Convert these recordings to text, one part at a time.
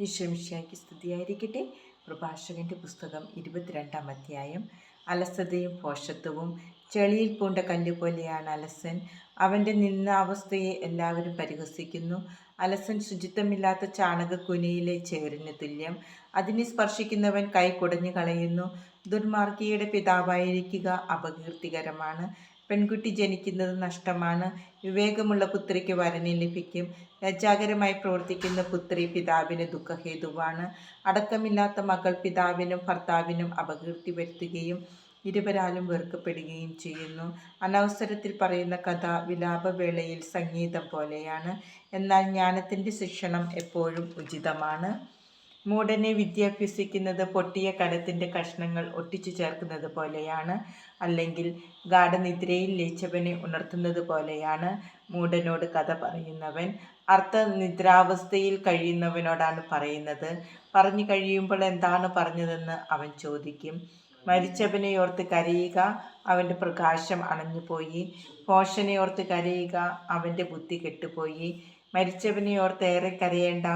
ഈശ്വമിഷ്യായ്ക്ക് സ്തുതിയായിരിക്കട്ടെ പ്രഭാഷകന്റെ പുസ്തകം ഇരുപത്തിരണ്ടാം അധ്യായം. അലസതയും പോഷത്വവും ചെളിയിൽ പൂണ്ട കല്ലുപോലെയാണ് അലസൻ. അവന്റെ നിന്നാവസ്ഥയെ എല്ലാവരും പരിഹസിക്കുന്നു. അലസൻ ശുചിത്വമില്ലാത്ത ചാണകക്കുനിയിലെ ചേറിന് തുല്യം. അതിനെ സ്പർശിക്കുന്നവൻ കൈ കുടഞ്ഞു കളയുന്നു ദുർമാർഗിയുടെ പിതാവായിരിക്കുക അപകീർത്തികരമാണ്. പെൺകുട്ടി ജനിക്കുന്നത് നഷ്ടമാണ്. വിവേകമുള്ള പുത്രിക്ക് വരനെ ലഭിക്കും. ലജ്ജാകരമായി പ്രവർത്തിക്കുന്ന പുത്രി പിതാവിന് ദുഃഖഹേതുവാണ്. അടക്കമില്ലാത്ത മകൾ പിതാവിനും ഭർത്താവിനും അപകീർത്തി വരുത്തുകയും ഇരുവരാലും വെറുക്കപ്പെടുകയും ചെയ്യുന്നു. അനവസരത്തിൽ പറയുന്ന കഥ വിലാപവേളയിൽ സംഗീതം പോലെയാണ്. എന്നാൽ ജ്ഞാനത്തിന്റെ ശിക്ഷണം എപ്പോഴും ഉചിതമാണ്. മൂടനെ വിദ്യാഭ്യസിക്കുന്നത് പൊട്ടിയ കടത്തിന്റെ കഷ്ണങ്ങൾ ഒട്ടിച്ചു ചേർക്കുന്നത് പോലെയാണ്. അല്ലെങ്കിൽ ഗാഠനിദ്രയിൽ ലയിച്ചവനെ ഉണർത്തുന്നത് പോലെയാണ് മൂടനോട് കഥ പറയുന്നവൻ. അർത്ഥ നിദ്രാവസ്ഥയിൽ കഴിയുന്നവനോടാണ് പറയുന്നത്. പറഞ്ഞു കഴിയുമ്പോൾ എന്താണ് പറഞ്ഞതെന്ന് അവൻ ചോദിക്കും. മരിച്ചവനെ ഓർത്ത് കരയുക അവന്റെ പ്രകാശം അണഞ്ഞുപോയി. പോഷനെ ഓർത്ത് കരയുക അവന്റെ ബുദ്ധി കെട്ടുപോയി. മരിച്ചവനെ ഏറെ കരയേണ്ട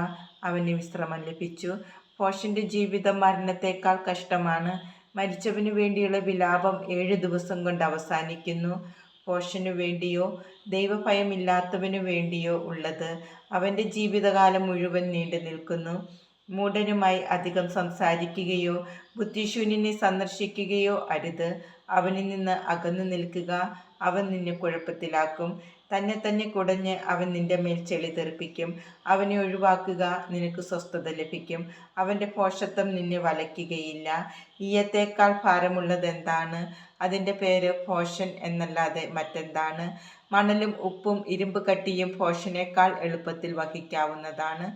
അവന് വിശ്രമം ലഭിച്ചു. പോഷന്റെ ജീവിതം മരണത്തേക്കാൾ കഷ്ടമാണ്. മരിച്ചവന് വേണ്ടിയുള്ള വിലാപം ഏഴ് ദിവസം കൊണ്ട് അവസാനിക്കുന്നു. പോഷനു വേണ്ടിയോ ദൈവഭയമില്ലാത്തവനു വേണ്ടിയോ ഉള്ളത് അവന്റെ ജീവിതകാലം മുഴുവൻ നീണ്ടു നിൽക്കുന്നു. മൂഢനുമായി അധികം സംസാരിക്കുകയോ ബുദ്ധിശൂന്യനെ സന്ദർശിക്കുകയോ അരുത്. അവനിൽ നിന്ന് അകന്നു നിൽക്കുക. അവൻ നിന്നെ കുഴപ്പത്തിലാക്കും. തന്നെ തന്നെ കുടഞ്ഞ് അവൻ നിന്റെ മേൽ ചെളി തെറിപ്പിക്കും. അവനെ ഒഴിവാക്കുക നിനക്ക് സ്വസ്ഥത ലഭിക്കും. അവന്റെ പോഷത്വം നിന്നെ വലയ്ക്കുകയില്ല. ഈയത്തേക്കാൾ ഭാരമുള്ളത് എന്താണ്? അതിന്റെ പേര് പോഷൻ എന്നല്ലാതെ മറ്റെന്താണ്? മണലും ഉപ്പും ഇരുമ്പ് കട്ടിയും പോഷനേക്കാൾ എളുപ്പത്തിൽ വഹിക്കാവുന്നതാണ്.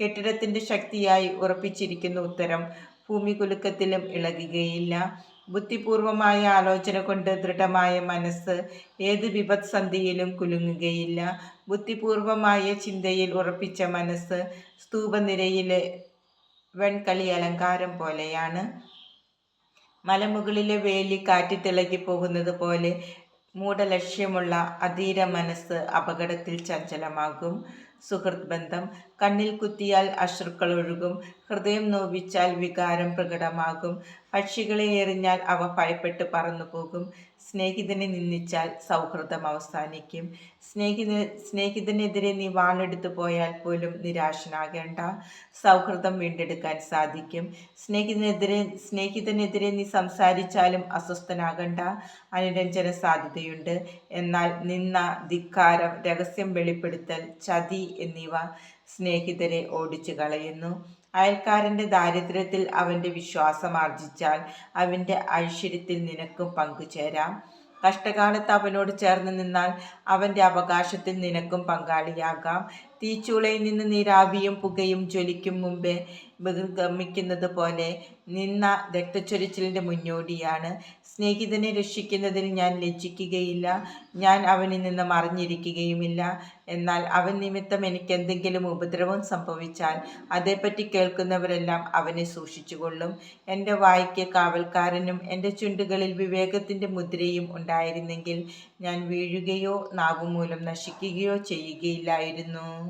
കെട്ടിടത്തിന്റെ ശക്തിയായി ഉറപ്പിച്ചിരിക്കുന്ന ഉത്തരം ഭൂമി കുലുക്കത്തിലും ഇളകുകയില്ല. ബുദ്ധിപൂർവമായ ആലോചന കൊണ്ട് ദൃഢമായ മനസ്സ് ഏത് വിപത്സന്ധിയിലും കുലുങ്ങുകയില്ല. ബുദ്ധിപൂർവമായ ചിന്തയിൽ ഉറപ്പിച്ച മനസ്സ് സ്തൂപനിരയിലെ വെൺകളി അലങ്കാരം പോലെയാണ്. മലമുകളിലെ വേലി കാറ്റിത്തിളകി പോകുന്നത് പോലെ മൂഢലക്ഷ്യമുള്ള അധീര മനസ്സ് അപകടത്തിൽ ചഞ്ചലമാകും. സുഹൃത് ബന്ധം കണ്ണിൽ കുത്തിയാൽ അശ്രുക്കൾ ഒഴുകും. ഹൃദയം നോവിച്ചാൽ വികാരം പ്രകടമാകും. പക്ഷികളെ എറിഞ്ഞാൽ അവ ഭയപ്പെട്ട് പറന്നു പോകും സ്നേഹിതനെ നിന്ദിച്ചാൽ സൗഹൃദം അവസാനിക്കും. സ്നേഹിത സ്നേഹിതനെതിരെ നീ വാളെടുത്തു പോയാൽ പോലും നിരാശനാകേണ്ട. സൗഹൃദം വീണ്ടെടുക്കാൻ സാധിക്കും. സ്നേഹിതനെതിരെ സ്നേഹിതനെതിരെ നീ സംസാരിച്ചാലും അസ്വസ്ഥനാകണ്ട. അനുരഞ്ജന സാധ്യതയുണ്ട്. എന്നാൽ നിന്ന ധിക്കാരം രഹസ്യം വെളിപ്പെടുത്തൽ ചതി എന്നിവ സ്നേഹിതരെ ഓടിച്ചു കളയുന്നു അയൽക്കാരന്റെ ദാരിദ്ര്യത്തിൽ അവന്റെ വിശ്വാസം ആർജിച്ചാൽ അവന്റെ ഐശ്വര്യത്തിൽ നിനക്കും പങ്കുചേരാം. കഷ്ടകാലത്ത് അവനോട് ചേർന്ന് നിന്നാൽ അവന്റെ അവകാശത്തിൽ നിനക്കും പങ്കാളിയാകാം. തീച്ചൂളയിൽ നിന്ന് നീരാവിയും പുകയും ജ്വലിക്കും മുമ്പേ ബഹിർഗമിക്കുന്നത് പോലെ നിന്ന രക്തച്ചൊരിച്ചിലിന്റെ മുന്നോടിയാണ്. സ്നേഹിതനെ രക്ഷിക്കുന്നതിൽ ഞാൻ ലജ്ജിക്കുകയില്ല. ഞാൻ അവനിൽ നിന്ന് മറിഞ്ഞിരിക്കുകയുമില്ല. എന്നാൽ അവൻ നിമിത്തം എനിക്ക് എന്തെങ്കിലും ഉപദ്രവം സംഭവിച്ചാൽ അതേപ്പറ്റി കേൾക്കുന്നവരെല്ലാം അവനെ സൂക്ഷിച്ചുകൊള്ളും. എന്റെ വായിക്ക് കാവൽക്കാരനും എന്റെ ചുണ്ടുകളിൽ വിവേകത്തിന്റെ മുദ്രയും ഉണ്ടായിരുന്നെങ്കിൽ ഞാൻ വീഴുകയോ നാവുമൂലം നശിക്കുകയോ ചെയ്യുകയില്ലായിരുന്നു.